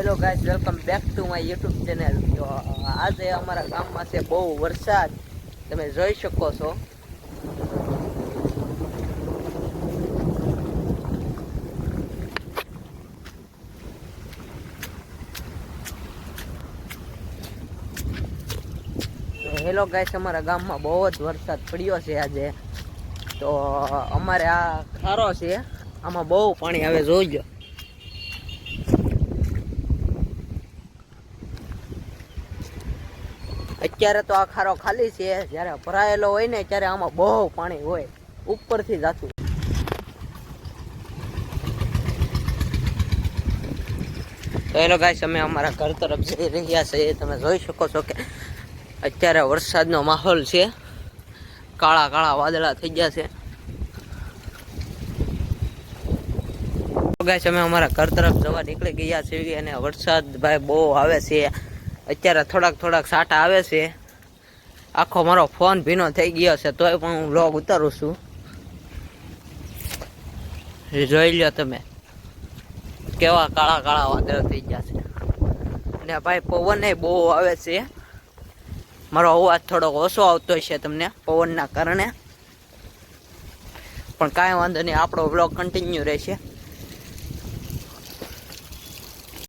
Hello guys welcome back to my YouTube channel તો આજે અમારા ગામમાં છે બહુ વરસાદ. તમે જોઈ શકો છો. હેલો ગાઈસ અમારા ગામમાં બહુ જ વરસાદ પડ્યો છે આજે. તો, અમારે આ ખારો છે. આમાં બહુ પાણી આવે જોઈજો અત્યારે તો આ ખારો ખાલી છે. જ્યારે ભરાયેલો હોય ને ત્યારે આમાં બહુ પાણી હોય. ઉપરથી જાતું. તો એનો ગાઈસ, અમે અમારા ઘર તરફ જઈ રહ્યા છીએ. તમે જોઈ શકો છો કે અત્યારે વરસાદનો માહોલ છે. કાળા કાળા વાદળા થઈ ગયા છે. અમે અમારા ઘર તરફ જવા નીકળી ગયા છીએ અને વરસાદ ભાઈ બહુ આવે છે. અત્યારે થોડાક થોડાક સાટા આવે છે. આખો મારો ફોન ભીનો થઈ ગયો છે, તોય પણ હું વ્લોગ ઉતારું છું. જોઈ લ્યો તમે. કેવા કાળા કાળા વાદળ થઈ ગયા છે. અને ભાઈ પવન બહુ આવે છે. મારો અવાજ થોડોક ઓછો આવતો છે તમને પવનના કારણે. પણ કાંઈ વાંધો નહીં, આપણો બ્લોગ કન્ટિન્યુ રહેશે.